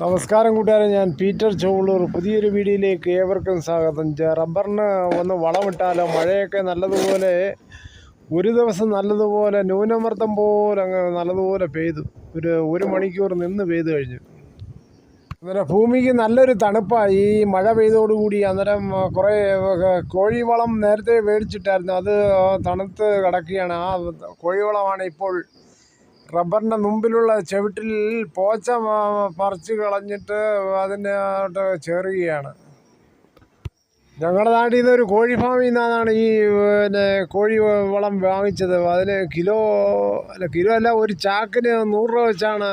നമസ്കാരം കൂട്ടുകാരെ ഞാൻ പീറ്റർ ചോളൂർ. പുതിയൊരു വീഡിയോയിലേക്ക് ഏവർക്കും സ്വാഗതം. റബ്ബറിന് ഒന്ന് വളമിട്ടാലോ മഴയൊക്കെ നല്ലതുപോലെ ഒരു ദിവസം നല്ലതുപോലെ ന്യൂനമർദ്ദം പോലെ അങ്ങ് നല്ലതുപോലെ പെയ്തു. ഒരു ഒരു മണിക്കൂർ നിന്ന് പെയ്തു കഴിഞ്ഞു. അന്നേരം ഭൂമിക്ക് നല്ലൊരു തണുപ്പായി ഈ മഴ പെയ്തോടുകൂടി അന്നേരം കുറേ കോഴിവളം നേരത്തെ മേടിച്ചിട്ടായിരുന്നു. അത് തണുത്ത് കിടക്കുകയാണ്. ആ കോഴിവളമാണ് ഇപ്പോൾ റബ്ബറിന്റെ മുമ്പിലുള്ള ചവിട്ടിൽ പോച്ച പറിച്ചു കളഞ്ഞിട്ട് അതിനോട്ട് ചേറുകയാണ്. ഞങ്ങളുടെ നാട്ടിൽ നിന്ന് ഒരു കോഴി ഫാമിൽ നിന്നാണ് ഈ പിന്നെ കോഴി വളം വാങ്ങിച്ചത്. അതിന് കിലോ അല്ല കിലോ അല്ല ഒരു ചാക്കിന് നൂറ് രൂപ വെച്ചാണ്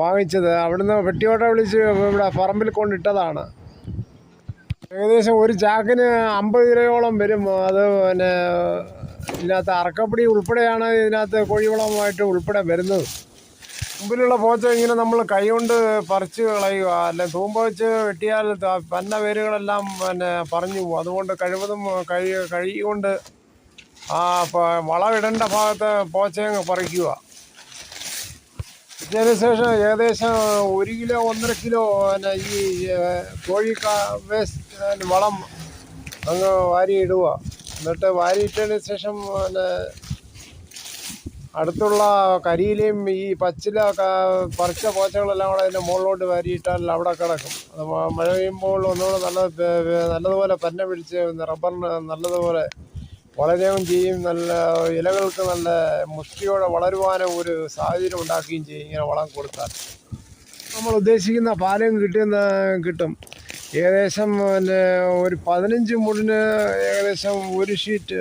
വാങ്ങിച്ചത്. അവിടുന്ന് പെട്ടിയോട്ട വിളിച്ച് ഇവിടെ പറമ്പിൽ കൊണ്ടിട്ടതാണ്. ഏകദേശം ഒരു ചാക്കിന് അമ്പത് കിലോയോളം വരും. അത് പിന്നെ ഇതിനകത്ത് അറക്കപ്പൊടി ഉൾപ്പെടെയാണ് ഇതിനകത്ത് കോഴിവളമായിട്ട് ഉൾപ്പെടെ വരുന്നത്. മുമ്പിലുള്ള പോച്ച ഇങ്ങനെ നമ്മൾ കൈകൊണ്ട് പറിച്ച് കളയുക അല്ലെ തൂമ്പ വെച്ച് വെട്ടിയാൽ പന്ന വേരുകളെല്ലാം പിന്നെ പറഞ്ഞു പോകും. അതുകൊണ്ട് കഴിവതും കൈ കൈ കൊണ്ട് ആ വളവിടേണ്ട ഭാഗത്ത് പോച്ചയങ്ങ് പറിക്കുക. ഇതിന് ശേഷം ഏകദേശം ഒരു കിലോ ഒന്നര കിലോ പിന്നെ ഈ കോഴി വേസ്റ്റ് വളം അങ്ങ് വാരിയിടുക. എന്നിട്ട് വാരിയിട്ടതിന് ശേഷം പിന്നെ അടുത്തുള്ള കരിയിലെയും ഈ പച്ചില പറിച്ച പോച്ചകളെല്ലാം കൂടെ അതിന്റെ മുകളിലോട്ട് വാരിയിട്ടാൽ അവിടെ കിടക്കും. അത് മഴ പെയ്യുമ്പോൾ ഒന്നുകൂടെ നല്ല നല്ലതുപോലെ പന്ന പിടിച്ച് റബ്ബറിന് നല്ലതുപോലെ വളരുകയും ചെയ്യും. നല്ല ഇലകൾക്ക് നല്ല മുഷ്ടിയോടെ വളരുവാനും ഒരു സാഹചര്യം ഉണ്ടാക്കുകയും ചെയ്യും ഇങ്ങനെ വളം കൊടുത്താൽ. നമ്മൾ ഉദ്ദേശിക്കുന്ന പാലും കിട്ടുന്ന കിട്ടും. ഏകദേശം പിന്നെ ഒരു പതിനഞ്ച് മുടിന് ഏകദേശം ഒരു ഷീറ്റ്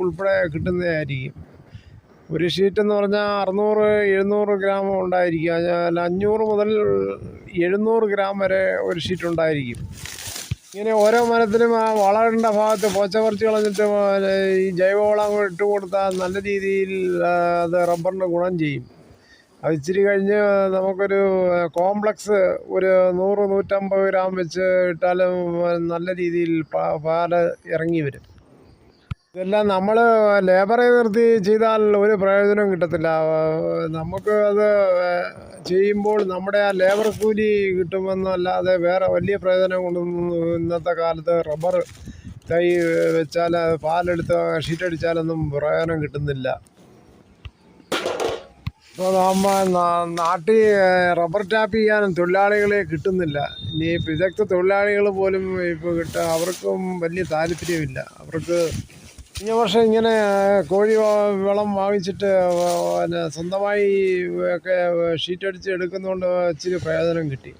ഉൾപ്പെടെ കിട്ടുന്നതായിരിക്കും. ഒരു ഷീറ്റ് എന്ന് പറഞ്ഞാൽ അറുന്നൂറ് എഴുന്നൂറ് ഗ്രാം ഉണ്ടായിരിക്കും. അല്ല അഞ്ഞൂറ് മുതൽ എഴുന്നൂറ് ഗ്രാം വരെ ഒരു ഷീറ്റ് ഉണ്ടായിരിക്കും. ഇങ്ങനെ ഓരോ മരത്തിലും ആ വളരേണ്ട ഭാഗത്ത് പോച്ച കളഞ്ഞിട്ട് ഈ ജൈവവളം ഇട്ട് കൊടുത്താൽ നല്ല രീതിയിൽ അത് റബ്ബറിന് ഗുണം ചെയ്യും. അത് ഇച്ചിരി കഴിഞ്ഞ് നമുക്കൊരു കോംപ്ലക്സ് ഒരു നൂറ് നൂറ്റമ്പത് ഗ്രാം വെച്ച് ഇട്ടാലും നല്ല രീതിയിൽ പാൽ ഇറങ്ങി വരും. ഇതെല്ലാം നമ്മൾ ലേബറെ നിർത്തി ചെയ്താൽ ഒരു പ്രയോജനം കിട്ടത്തില്ല. നമുക്ക് അത് ചെയ്യുമ്പോൾ നമ്മുടെ ആ ലേബർ കൂലി കിട്ടുമെന്നല്ലാതെ വേറെ വലിയ പ്രയോജനം കൊണ്ടൊന്നും ഇന്നത്തെ കാലത്ത് റബ്ബർ തൈ വെച്ചാൽ പാലെടുത്ത് ഷീറ്റടിച്ചാലൊന്നും പ്രയോജനം കിട്ടുന്നില്ല. ഇപ്പോൾ നമ്മൾ നാട്ടിൽ റബ്ബർ ടാപ്പ് ചെയ്യാനും തൊഴിലാളികളെ കിട്ടുന്നില്ല. ഇനി വിദഗ്ധ തൊഴിലാളികൾ പോലും ഇപ്പോൾ കിട്ട അവർക്കും വലിയ താല്പര്യമില്ല. അവർക്ക് കഴിഞ്ഞ വർഷം ഇങ്ങനെ കോഴി വളം വാങ്ങിച്ചിട്ട് പിന്നെ സ്വന്തമായി ഒക്കെ ഷീറ്റ് അടിച്ച് എടുക്കുന്നതുകൊണ്ട് ഇച്ചിരി പ്രയോജനം കിട്ടി.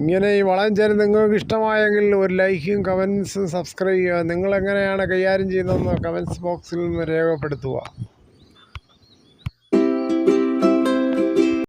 ഇങ്ങനെ ഈ വളം ചേരുന്ന നിങ്ങൾക്ക് ഇഷ്ടമായെങ്കിൽ ഒരു ലൈക്കും കമൻസും സബ്സ്ക്രൈബ് ചെയ്യുക. നിങ്ങളെങ്ങനെയാണ് കൈകാര്യം ചെയ്യുന്നതെന്ന് കമൻസ് ബോക്സിൽ നിന്ന് രേഖപ്പെടുത്തുക.